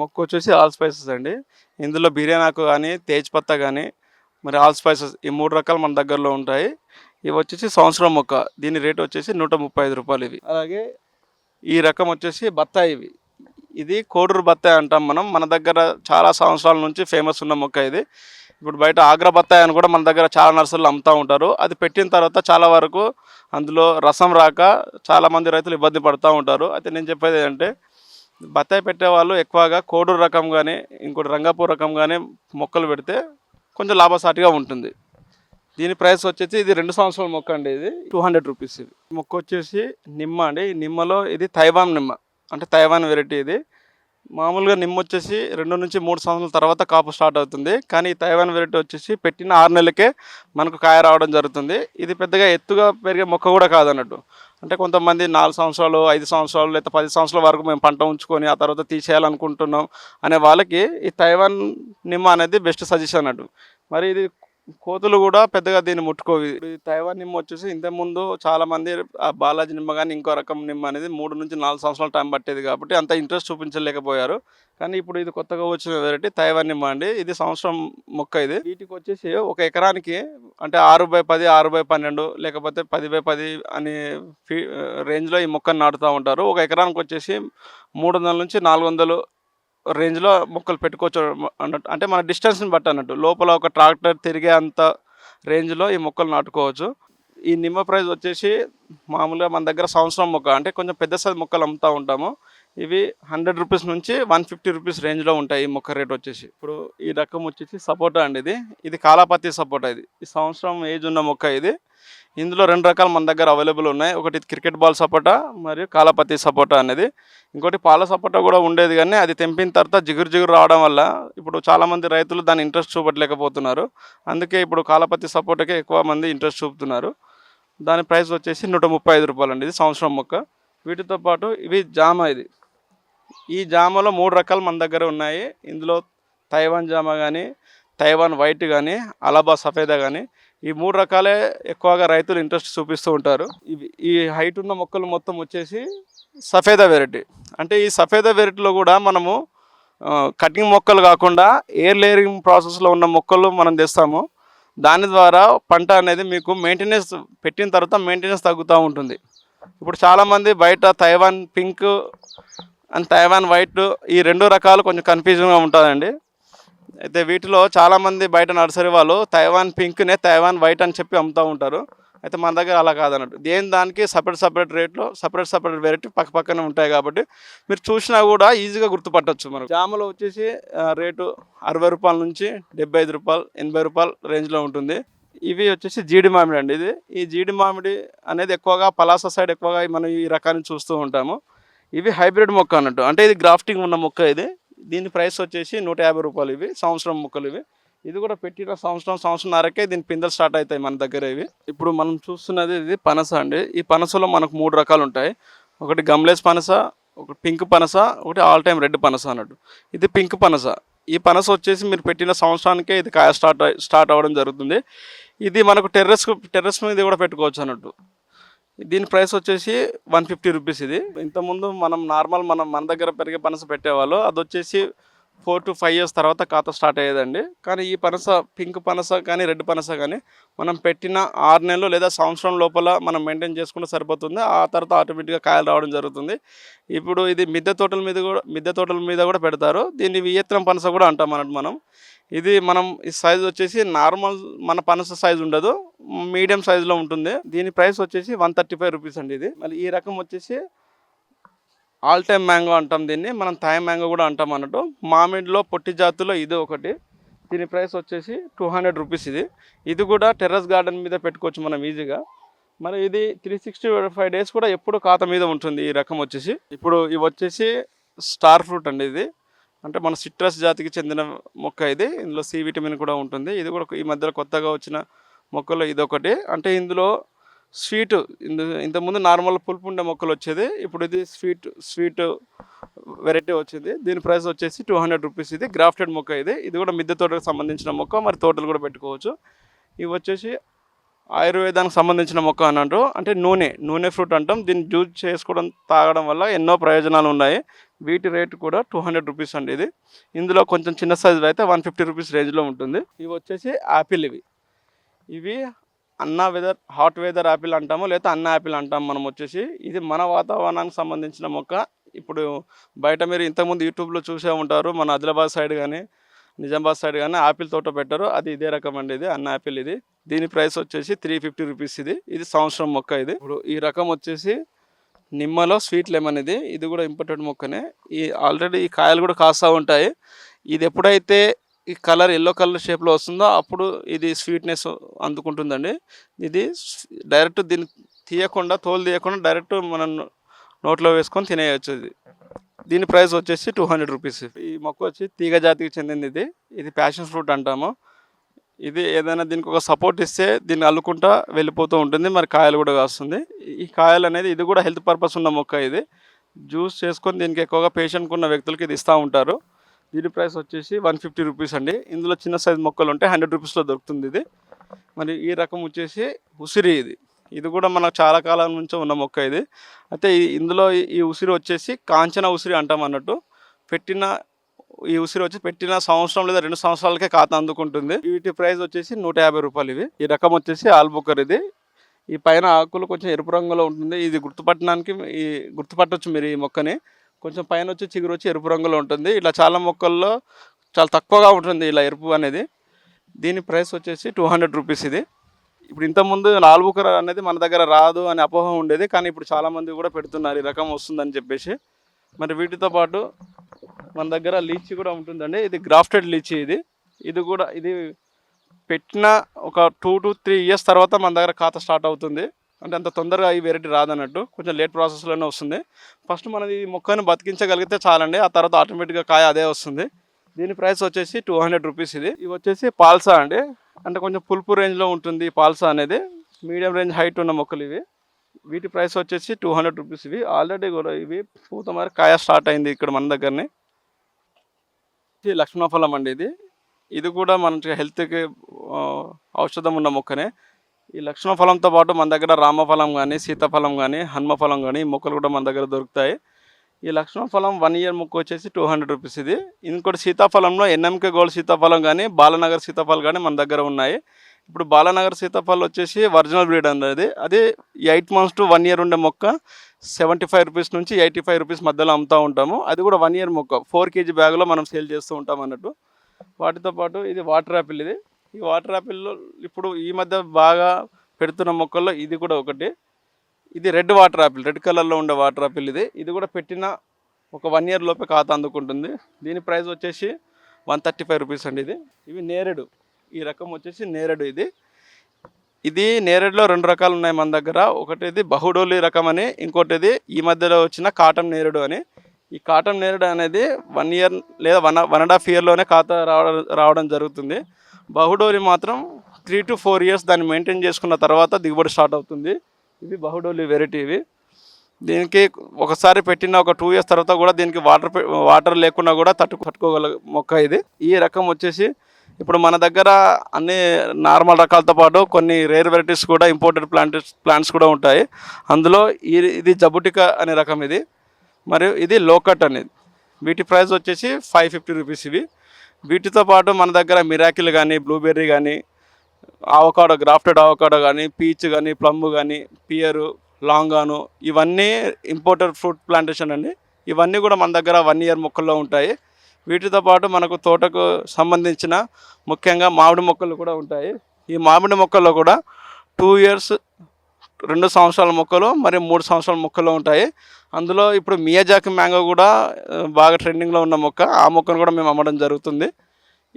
మొక్క వచ్చేసి all spices అండి. ఇందులో బిర్యానాకు కానీ తేజ్పత్తా కానీ మరి ఆల్ స్పైసెస్ ఈ మూడు రకాలు మన దగ్గరలో ఉంటాయి. ఇవి వచ్చేసి సంవత్సరం మొక్క. దీని రేట్ వచ్చేసి నూట ముప్పై ఐదు రూపాయలు ఇవి. అలాగే ఈ రకం వచ్చేసి బత్తాయి ఇవి. ఇది కోడూరు బత్తాయి అంటాం మనం. మన దగ్గర చాలా సంవత్సరాల నుంచి ఫేమస్ ఉన్న మొక్క ఇది. ఇప్పుడు బయట ఆగ్రా బత్తాయి అని కూడా మన దగ్గర చాలా నర్సరీలు అమ్ముతూ ఉంటారు. అది పెట్టిన తర్వాత చాలా వరకు అందులో రసం రాక చాలామంది రైతులు ఇబ్బంది పడుతూ ఉంటారు. అయితే నేను చెప్పేది ఏంటంటే బత్తాయి పెట్టేవాళ్ళు ఎక్కువగా కోడూరు రకం కానీ ఇంకోటి రంగాపూర్ రకం కానీ మొక్కలు పెడితే కొంచెం లాభసాటిగా ఉంటుంది. దీని ప్రైస్ వచ్చేసి ఇది రెండు సంవత్సరాల మొక్క అండి ఇది టూ హండ్రెడ్ రూపీస్ ఇది. మొక్క వచ్చేసి నిమ్మ అండి. ఈ నిమ్మలో ఇది తైవాన్ నిమ్మ అంటే తైవాన్ వెరైటీ ఇది. మామూలుగా నిమ్మ వచ్చేసి రెండు నుంచి మూడు సంవత్సరాల తర్వాత కాపు స్టార్ట్ అవుతుంది. కానీ ఈ తైవాన్ వెరైటీ వచ్చేసి పెట్టిన ఆరు నెలలకే మనకు కాయ రావడం జరుగుతుంది. ఇది పెద్దగా ఎత్తుగా పెరిగే మొక్క కూడా కాదన్నట్టు. అంటే కొంతమంది నాలుగు సంవత్సరాలు ఐదు సంవత్సరాలు లేదా పది సంవత్సరాల వరకు మేము పంట ఉంచుకొని ఆ తర్వాత తీసేయాలనుకుంటున్నాం అనే వాళ్ళకి ఈ తైవాన్ నిమ్మ అనేది బెస్ట్ సజెషన్ అన్నట్టు. మరి ఇది కోతులు కూడా పెద్దగా దీన్ని ముట్టుకోవి. తైవాన్ నిమ్మ వచ్చేసి ఇంతకుముందు చాలా మంది ఆ బాలాజీ నిమ్మ కానీ ఇంకో రకం నిమ్మ అనేది మూడు నుంచి నాలుగు సంవత్సరాల టైం పట్టేది కాబట్టి అంత ఇంట్రెస్ట్ చూపించలేకపోయారు. కానీ ఇప్పుడు ఇది కొత్తగా వచ్చిన వెరైటీ తైవాన్ నిమ్మ అండి. ఇది సంవత్సరం మొక్క ఇది. వీటికి వచ్చేసి ఒక ఎకరానికి అంటే ఆరు బై పది ఆరు బై పన్నెండు లేకపోతే పది బై పది అని ఫీ రేంజ్లో ఈ మొక్కను నాటుతూ ఉంటారు. ఒక ఎకరానికి వచ్చేసి మూడు వందల నుంచి నాలుగు వందలు రేంజ్లో మొక్కలు పెట్టుకోవచ్చు అన్నట్టు అంటే మన డిస్టెన్స్ని బట్టి అన్నట్టు. లోపల ఒక ట్రాక్టర్ తిరిగే అంత రేంజ్లో ఈ మొక్కలు నాటుకోవచ్చు. ఈ నిమ్మ ప్రైస్ వచ్చేసి మామూలుగా మన దగ్గర సంవత్సరం మొక్క అంటే కొంచెం పెద్ద సైజు మొక్కలు అమ్ముతూ ఉంటాము. ఇవి హండ్రెడ్ రూపీస్ నుంచి వన్ ఫిఫ్టీ రూపీస్ రేంజ్లో ఉంటాయి ఈ మొక్క రేట్ వచ్చేసి. ఇప్పుడు ఈ రకం వచ్చేసి సపోటా అండి ఇది. ఇది కాలాపతి సపోటా ఇది. ఈ సంవత్సరం ఏజ్ ఉన్న మొక్క ఇది. ఇందులో రెండు రకాలు మన దగ్గర అవైలబుల్ ఉన్నాయి. ఒకటి క్రికెట్ బాల్ సపోటా మరియు కాలపతి సపోటా అనేది. ఇంకోటి పాల సపోటా కూడా ఉండేది కానీ అది తెంపిన తర్వాత జిగురు జిగురు రావడం వల్ల ఇప్పుడు చాలామంది రైతులు దాని ఇంట్రెస్ట్ చూపట్లేకపోతున్నారు. అందుకే ఇప్పుడు కాలపతి సపోటాకే ఎక్కువ మంది ఇంట్రెస్ట్ చూపుతున్నారు. దాని ప్రైస్ వచ్చేసి నూట ముప్పై ఐదు రూపాయలు అండి. ఇది సంవత్సరం మొక్క. వీటితో పాటు ఇవి జామ ఇది. ఈ జామలో మూడు రకాలు మన దగ్గర ఉన్నాయి. ఇందులో తైవాన్ జామ కానీ తైవాన్ వైట్ కానీ అలబా సఫేదా కానీ ఈ మూడు రకాలే ఎక్కువగా రైతులు ఇంట్రెస్ట్ చూపిస్తూ ఉంటారు. ఇవి ఈ హైట్ ఉన్న మొక్కలు మొత్తం వచ్చేసి సఫేదా వెరైటీ. అంటే ఈ సఫేదా వెరైటీలో కూడా మనము కటింగ్ మొక్కలు కాకుండా ఎయిర్ లేయరింగ్ ప్రాసెస్లో ఉన్న మొక్కలు మనం తెస్తాము. దాని ద్వారా పంట అనేది మీకు మెయింటెనెన్స్ పెట్టిన తర్వాత మెయింటెనెన్స్ తగ్గుతూ ఉంటుంది. ఇప్పుడు చాలామంది బయట Taiwan pink and Taiwan white ఈ రెండు రకాలు కొంచెం కన్ఫ్యూజన్గా ఉంటుందండి అయితే వీటిలో చాలామంది బయట నర్సరీ వాళ్ళు తైవాన్ పింక్నే తైవాన్ వైట్ అని చెప్పి అమ్ముతూ ఉంటారు. అయితే మన దగ్గర అలా కాదన్నట్టు. దేని దానికి సపరేట్ సపరేట్ రేట్లో సపరేట్ సపరేట్ వెరైటీ పక్క పక్కనే ఉంటాయి కాబట్టి మీరు చూసినా కూడా ఈజీగా గుర్తుపట్టచ్చు మనం జామలో వచ్చేసి రేటు అరవై రూపాయల నుంచి డెబ్బై ఐదు రూపాయలు ఎనభై రూపాయల రేంజ్లో ఉంటుంది. ఇవి వచ్చేసి జీడి మామిడి అండి ఇది. ఈ జీడి మామిడి అనేది ఎక్కువగా పలాస సైడ్ ఎక్కువగా మనం ఈ రకాన్ని చూస్తూ ఉంటాము. ఇవి హైబ్రిడ్ మొక్క అన్నట్టు. అంటే ఇది గ్రాఫ్టింగ్ ఉన్న మొక్క ఇది. దీని ప్రైస్ వచ్చేసి నూట యాభై రూపాయలు ఇవి సంవత్సరం ముక్కలు ఇవి. ఇది కూడా పెట్టిన సంవత్సరం సంవత్సరంన్నరకే దీని పిందెలు స్టార్ట్ అవుతాయి మన దగ్గర ఇవి. ఇప్పుడు మనం చూస్తున్నది ఇది పనస అండి. ఈ పనసలో మనకు మూడు రకాలు ఉంటాయి. ఒకటి గమ్లేస్ పనస ఒకటి పింక్ పనస ఒకటి ఆల్ టైమ్ రెడ్ పనస అన్నట్టు. ఇది పింక్ పనస. ఈ పనస వచ్చేసి మీరు పెట్టిన సంవత్సరానికే ఇది కాయ స్టార్ట్ స్టార్ట్ అవ్వడం జరుగుతుంది. ఇది మనకు టెర్రస్ టెర్రస్ మీద కూడా పెట్టుకోవచ్చు అన్నట్టు. దీని ప్రైస్ వచ్చేసి వన్ ఫిఫ్టీ రూపీస్ ఇది. ఇంతకుముందు మనం నార్మల్ మనం మన దగ్గర పెరిగే పనస పెట్టేవాళ్ళు. అది వచ్చేసి ఫోర్ టు ఫైవ్ ఇయర్స్ తర్వాత ఖాతా స్టార్ట్ అయ్యేదండి. కానీ ఈ పనస పింక్ పనస కానీ రెడ్ పనస కానీ మనం పెట్టిన ఆరు నెలలు లేదా సంవత్సరం లోపల మనం మెయింటైన్ చేసుకుంటే సరిపోతుంది. ఆ తర్వాత ఆటోమేటిక్గా కాయలు రావడం జరుగుతుంది. ఇప్పుడు ఇది మిద్దె తోటల మీద కూడా మిద్దె తోటల మీద కూడా పెడతారు. దీన్ని వియత్నం పనస కూడా అంటాం అన్నట్టు మనం. ఇది మనం ఈ సైజ్ వచ్చేసి నార్మల్ మన పనస సైజ్ ఉండదు. మీడియం సైజులో ఉంటుంది. దీని ప్రైస్ వచ్చేసి వన్ థర్టీ ఫైవ్ రూపీస్ అండి ఇది. మళ్ళీ ఈ రకం వచ్చేసి ఆల్ టైమ్ మ్యాంగో అంటాం దీన్ని. మనం థాయ్ మ్యాంగో కూడా అంటాం అన్నట్టు. మామిడిలో పొట్టి జాతులో ఇది ఒకటి. దీని ప్రైస్ వచ్చేసి టూ హండ్రెడ్ రూపీస్ ఇది. ఇది కూడా టెర్రస్ గార్డెన్ మీద పెట్టుకోవచ్చు మనం ఈజీగా. మరి ఇది త్రీ సిక్స్టీ ఫైవ్ డేస్ కూడా ఎప్పుడు ఖాత మీద ఉంటుంది ఈ రకం వచ్చేసి. ఇప్పుడు ఇవి వచ్చేసి స్టార్ ఫ్రూట్ అండి ఇది. అంటే మన సిట్రస్ జాతికి చెందిన మొక్క ఇది. ఇందులో సి విటమిన్ కూడా ఉంటుంది. ఇది కూడా ఈ మధ్యలో కొత్తగా వచ్చిన మొక్కలో ఇది ఒకటి. అంటే ఇందులో స్వీట్ ఇంతకుముందు నార్మల్ పులుపు ఉండే మొక్కలు వచ్చేది ఇప్పుడు ఇది స్వీట్ స్వీట్ వెరైటీ వచ్చింది. దీని ప్రైస్ వచ్చేసి టూ హండ్రెడ్ రూపీస్ ఇది. గ్రాఫ్టెడ్ మొక్క ఇది. ఇది కూడా మిద్దె తోటకు సంబంధించిన మొక్క. మరి తోటలు కూడా పెట్టుకోవచ్చు. ఇవి వచ్చేసి ఆయుర్వేదానికి సంబంధించిన మొక్క అన్నట్టు అంటే నూనె నూనె ఫ్రూట్ అంటాం. దీన్ని జ్యూస్ చేసుకోవడం తాగడం వల్ల ఎన్నో ప్రయోజనాలు ఉన్నాయి. వీటి రేటు కూడా టూ హండ్రెడ్ రూపీస్ అండి ఇది. ఇందులో కొంచెం చిన్న సైజు అయితే వన్ ఫిఫ్టీ రూపీస్ రేంజ్లో ఉంటుంది. ఇవి వచ్చేసి యాపిల్ ఇవి. ఇవి అన్న వెదర్ హాట్ వెదర్ యాపిల్ అంటాము లేదా అన్న యాపిల్ అంటాం మనం వచ్చేసి. ఇది మన వాతావరణానికి సంబంధించిన మొక్క. ఇప్పుడు బయట మీరు ఇంతకుముందు యూట్యూబ్లో చూసే ఉంటారు మన ఆదిలాబాద్ సైడ్ కానీ నిజామాబాద్ సైడ్ కానీ ఆపిల్ తోట పెట్టారు. అది ఇదే రకం అండి ఇది అన్న యాపిల్ ఇది. దీని ప్రైస్ వచ్చేసి త్రీ ఫిఫ్టీ రూపీస్ ఇది. ఇది సంవత్సరం మొక్క ఇది. ఇప్పుడు ఈ రకం వచ్చేసి నిమ్మలో స్వీట్ లెమన్ ఇది. ఇది కూడా ఇంపార్టెంట్ మొక్కనే. ఈ ఆల్రెడీ ఈ కాయలు కూడా కాస్తూ ఉంటాయి. ఇది ఎప్పుడైతే ఈ కలర్ ఎల్లో కలర్ షేప్లో వస్తుందో అప్పుడు ఇది స్వీట్నెస్ అందుకుంటుందండి. ఇది డైరెక్ట్ దీన్ని తీయకుండా తోలు తీయకుండా డైరెక్ట్ మనం నోట్లో వేసుకొని తినేయచ్చు ఇది. దీని ప్రైస్ వచ్చేసి టూ హండ్రెడ్ రూపీస్. ఈ మొక్క వచ్చి తీగ జాతికి చెందింది ఇది. ఇది ప్యాషన్ ఫ్రూట్ అంటాము. ఇది ఏదైనా దీనికి ఒక సపోర్ట్ ఇస్తే దీన్ని అల్లుకుంటా వెళ్ళిపోతూ ఉంటుంది. మరి కాయలు కూడా కాస్తుంది. ఈ కాయలు అనేది ఇది కూడా హెల్త్ పర్పస్ ఉన్న మొక్క ఇది. జ్యూస్ చేసుకొని దీనికి ఎక్కువగా పేషెంట్కి ఉన్న వ్యక్తులకి ఇది ఇస్తూ ఉంటారు. దీని ప్రైస్ వచ్చేసి వన్ ఫిఫ్టీ రూపీస్ అండి. ఇందులో చిన్న సైజ్ మొక్కలు ఉంటే హండ్రెడ్ రూపీస్లో దొరుకుతుంది ఇది. మరి ఈ రకం వచ్చేసి ఉసిరి ఇది. ఇది కూడా మనకు చాలా కాలం నుంచి ఉన్న మొక్క ఇది. అయితే ఇందులో ఈ- ఉసిరి వచ్చేసి కాంచన ఉసిరి అంటాం అన్నట్టు. పెట్టిన ఈ ఉసిరి వచ్చి పెట్టిన సంవత్సరం లేదా రెండు సంవత్సరాలకే ఖాతా అందుకుంటుంది. వీటి ప్రైస్ వచ్చేసి నూట యాభై రూపాయలు ఇవి. ఈ రకం వచ్చేసి ఆల్బుకర్ ఇది. ఈ పైన ఆకులు కొంచెం ఎరుపు రంగులో ఉంటుంది. ఇది గుర్తుపట్టడానికి ఈ గుర్తుపట్టవచ్చు మీరు ఈ మొక్కని. కొంచెం పైన వచ్చి చిగురు వచ్చి ఎరుపు రంగులో ఉంటుంది. ఇట్లా చాలా మొక్కల్లో చాలా తక్కువగా ఉంటుంది ఇలా ఎరుపు అనేది. దీని ప్రైస్ వచ్చేసి టూ హండ్రెడ్ రూపీస్ ఇది. ఇప్పుడు ఇంతకుముందు నాలుగుకర అనేది మన దగ్గర రాదు అని అపోహ ఉండేది. కానీ ఇప్పుడు చాలామంది కూడా పెడుతున్నారు ఈ రకం వస్తుందని చెప్పేసి. మరి వీటితో పాటు మన దగ్గర లీచీ కూడా ఉంటుందండి. ఇది గ్రాఫ్టెడ్ లీచీ ఇది. ఇది కూడా ఇది పెట్టిన ఒక టూ టు త్రీ ఇయర్స్ తర్వాత మన దగ్గర ఖాతా స్టార్ట్ అవుతుంది. అంటే అంత తొందరగా ఈ వెరైటీ రాదన్నట్టు కొంచెం లేట్ ప్రాసెస్లోనే వస్తుంది. ఫస్ట్ మనది ఈ మొక్కను బతికించగలిగితే చాలండి. ఆ తర్వాత ఆటోమేటిక్గా కాయ అదే వస్తుంది. దీని ప్రైస్ వచ్చేసి టూ హండ్రెడ్ రూపీస్ ఇది. ఇవి వచ్చేసి పాల్సా అండి. అంటే కొంచెం పులుపు రేంజ్లో ఉంటుంది పాల్సా అనేది. మీడియం రేంజ్ హైట్ ఉన్న మొక్కలు ఇవి. వీటి ప్రైస్ వచ్చేసి టూ హండ్రెడ్ రూపీస్ ఇవి. ఆల్రెడీ కూడా ఇవి పూత మరి కాయ స్టార్ట్ అయింది ఇక్కడ మన దగ్గరనే. ఇది లక్ష్మణఫలం అండి ఇది. ఇది కూడా మనకి హెల్త్కి ఔషధం ఉన్న మొక్కనే. ఈ లక్ష్మణఫలంతో పాటు మన దగ్గర రామఫలం కానీ సీతాఫలం కానీ హనుమఫలం కానీ మొక్కలు కూడా మన దగ్గర దొరుకుతాయి. ఈ లక్ష్మణఫలం వన్ ఇయర్ మొక్క వచ్చేసి టూ హండ్రెడ్ రూపీస్ ఇది. ఇంకోటి సీతాఫలంలో ఎన్ఎంకే గోల్డ్ సీతాఫలం కానీ బాలనగర్ సీతాఫలం కానీ మన దగ్గర ఉన్నాయి. ఇప్పుడు బాలనగర్ సీతాఫలం వచ్చేసి ఒరిజినల్ బ్రీడ్ అనేది. అది eight months to one year ఉండే మొక్క. సెవెంటీ ఫైవ్ రూపీస్ నుంచి ఎయిటీ ఫైవ్ రూపీస్ మధ్యలో అమ్ముతూ ఉంటాము. అది కూడా వన్ ఇయర్ మొక్క. ఫోర్ కేజీ బ్యాగ్లో మనం సేల్ చేస్తూ ఉంటాం అన్నట్టు. వాటితో పాటు ఇది వాటర్ యాపిల్ ఇది. ఈ వాటర్ యాపిల్లో ఇప్పుడు ఈ మధ్య బాగా పెడుతున్న మొక్కల్లో ఇది కూడా ఒకటి. ఇది రెడ్ వాటర్ యాపిల్ రెడ్ కలర్లో ఉండే వాటర్ యాపిల్ ఇది. ఇది కూడా పెట్టిన ఒక వన్ ఇయర్ లోపే ఖాతా అందుకుంటుంది. దీని ప్రైస్ వచ్చేసి వన్ థర్టీ ఫైవ్ రూపీస్ అండి ఇది. ఇవి నేరేడు. ఈ రకం వచ్చేసి నేరేడు ఇది. ఇది నేరేడులో రెండు రకాలు ఉన్నాయి మన దగ్గర. ఒకటిది బహుడోలి రకం అని ఇంకోటిది ఈ మధ్యలో వచ్చిన కాటన్ నేరేడు అని. ఈ కాటన్ నేరేడు అనేది వన్ ఇయర్ లేదా వన్ వన్ అండ్ హాఫ్ ఇయర్లోనే ఖాతా రావడం రావడం జరుగుతుంది. బహుడోలి మాత్రం త్రీ టు ఫోర్ ఇయర్స్ దాన్ని మెయింటైన్ చేసుకున్న తర్వాత దిగుబడి స్టార్ట్ అవుతుంది. ఇవి బహుడోలి వెరైటీ ఇవి. దీనికి ఒకసారి పెట్టిన ఒక టూ ఇయర్స్ తర్వాత కూడా దీనికి వాటర్ వాటర్ లేకుండా కూడా తట్టు పట్టుకోగల మొక్క ఇది. ఈ రకం వచ్చేసి ఇప్పుడు మన దగ్గర అన్ని నార్మల్ రకాలతో పాటు కొన్ని రేర్ వెరైటీస్ కూడా ఇంపోర్టెడ్ ప్లాంట్ ప్లాంట్స్ కూడా ఉంటాయి. అందులో ఈ ఇది జబుటికా అనే రకం ఇది. మరియు ఇది లోకట్ అనేది. వీటి ప్రైస్ వచ్చేసి ఫైవ్ ఫిఫ్టీ రూపీస్ ఇవి. వీటితో పాటు మన దగ్గర మిరాకిల్ కానీ బ్లూబెర్రీ కానీ ఆవకాడో గ్రాఫ్టెడ్ ఆవకాడో కానీ పీచ్ కానీ ప్లమ్ కానీ పియరు లాంగాను ఇవన్నీ ఇంపోర్టెడ్ ఫ్రూట్ ప్లాంటేషన్ అండి. ఇవన్నీ కూడా మన దగ్గర వన్ ఇయర్ మొక్కల్లో ఉంటాయి. వీటితో పాటు మనకు తోటకు సంబంధించిన ముఖ్యంగా మామిడి మొక్కలు కూడా ఉంటాయి. ఈ మామిడి మొక్కల్లో కూడా టూ ఇయర్స్ రెండు సంవత్సరాల మొక్కలు మరియు మూడు సంవత్సరాల మొక్కలు ఉంటాయి. అందులో ఇప్పుడు మియాజాకి మ్యాంగో కూడా బాగా ట్రెండింగ్లో ఉన్న మొక్క. ఆ మొక్కను కూడా మేము అమ్మడం జరుగుతుంది.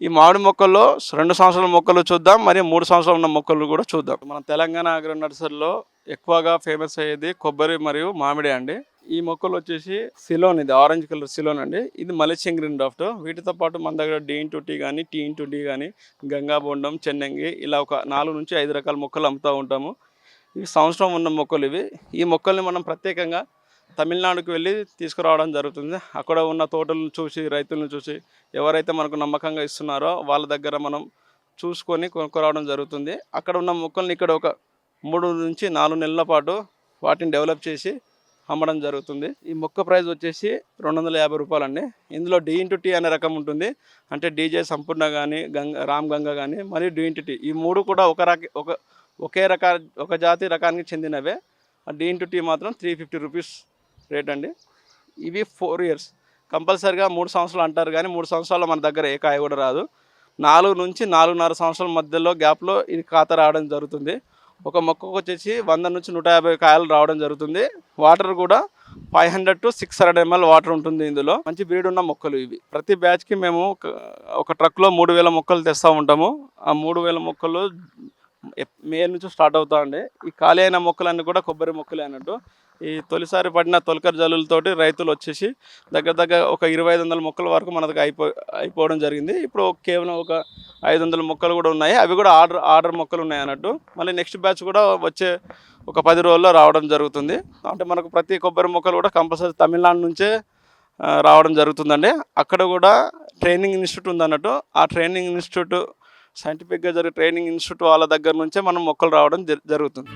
ఈ మామిడి మొక్కల్లో రెండు సంవత్సరాల మొక్కలు చూద్దాం మరియు మూడు సంవత్సరాలు ఉన్న మొక్కలు కూడా చూద్దాం. మన తెలంగాణ అగ్రో నర్సరీలో ఎక్కువగా ఫేమస్ అయ్యేది కొబ్బరి మరియు మామిడి అండి. ఈ మొక్కలు వచ్చేసి సిలోన్ ఇది ఆరెంజ్ కలర్ సిలోన్ అండి. ఇది మలేషియన్ గ్రీన్ డ్రాఫ్ట్. వీటితో పాటు మన దగ్గర డి ఇంటూ టీ కానీ టీ ఇంటూ టీ కానీ గంగాబొండం చెన్నంగి ఇలా ఒక నాలుగు నుంచి ఐదు రకాల మొక్కలు అమ్ముతూ ఉంటాము. ఇవి సంవత్సరం ఉన్న మొక్కలు ఇవి. ఈ మొక్కల్ని మనం ప్రత్యేకంగా తమిళనాడుకు వెళ్ళి తీసుకురావడం జరుగుతుంది. అక్కడ ఉన్న తోటలను చూసి రైతులను చూసి ఎవరైతే మనకు నమ్మకంగా ఇస్తున్నారో వాళ్ళ దగ్గర మనం చూసుకొని కొనుక్కురావడం జరుగుతుంది. అక్కడ ఉన్న మొక్కల్ని ఇక్కడ ఒక మూడు నుంచి నాలుగు నెలల పాటు వాటిని డెవలప్ చేసి అమ్మడం జరుగుతుంది. ఈ మొక్క ప్రైస్ వచ్చేసి రెండు వందల యాభై రూపాయలండి. ఇందులో డి ఇంటూ టీ అనే రకం ఉంటుంది. అంటే డీజే సంపూర్ణ కానీ గంగ రామ్ గంగా కానీ మరియు డి ఇంటూ టీ. ఈ మూడు కూడా ఒక రక ఒక ఒకే రకా ఒక జాతి రకానికి చెందినవే. ఆ టు టీ మాత్రం త్రీ ఫిఫ్టీ రూపీస్ రేట్ అండి. ఇవి ఫోర్ ఇయర్స్ కంపల్సరిగా మూడు సంవత్సరాలు అంటారు కానీ మూడు సంవత్సరాలు మన దగ్గర ఏ కాయ కూడా రాదు. నాలుగు నుంచి నాలుగున్నర సంవత్సరాల మధ్యలో గ్యాప్లో ఇది ఖాతా రావడం జరుగుతుంది. ఒక మొక్కకు వచ్చేసి వంద నుంచి నూట యాభై కాయలు రావడం జరుగుతుంది. వాటర్ కూడా five hundred to six hundred ML water ఉంటుంది ఇందులో. మంచి బ్రీడ్ ఉన్న మొక్కలు ఇవి. ప్రతి బ్యాచ్కి మేము ఒక- ట్రక్లో మూడు వేల మొక్కలు తెస్తూ ఉంటాము. ఆ మూడు వేల మొక్కలు మే నుంచి స్టార్ట్ అవుతా ఉండే. ఈ ఖాళీ అయిన మొక్కలన్నీ కూడా కొబ్బరి మొక్కలే అన్నట్టు. ఈ తొలిసారి పడిన తొలకరి జల్లులతోటి రైతులు వచ్చేసి దగ్గర దగ్గర ఒక ఇరవై ఐదు వందల మొక్కల వరకు మన దగ్గర అయిపో అయిపోవడం జరిగింది. ఇప్పుడు కేవలం ఒక ఐదు వందల మొక్కలు కూడా ఉన్నాయి. అవి కూడా ఆర్డర్ ఆర్డర్ మొక్కలు ఉన్నాయి అన్నట్టు. మళ్ళీ నెక్స్ట్ బ్యాచ్ కూడా వచ్చే ఒక పది రోజుల్లో రావడం జరుగుతుంది. అంటే మనకు ప్రతి కొబ్బరి మొక్కలు కూడా కంపల్సరీ తమిళనాడు నుంచే రావడం జరుగుతుందండి. అక్కడ కూడా ట్రైనింగ్ ఇన్స్టిట్యూట్ ఉందన్నట్టు. ఆ ట్రైనింగ్ ఇన్స్టిట్యూట్ సైంటిఫిక్గా జరిగే ట్రైనింగ్ ఇన్స్టిట్యూట్ వాళ్ళ దగ్గర నుంచే మనం మొక్కలు రావడం జరుగుతుంది.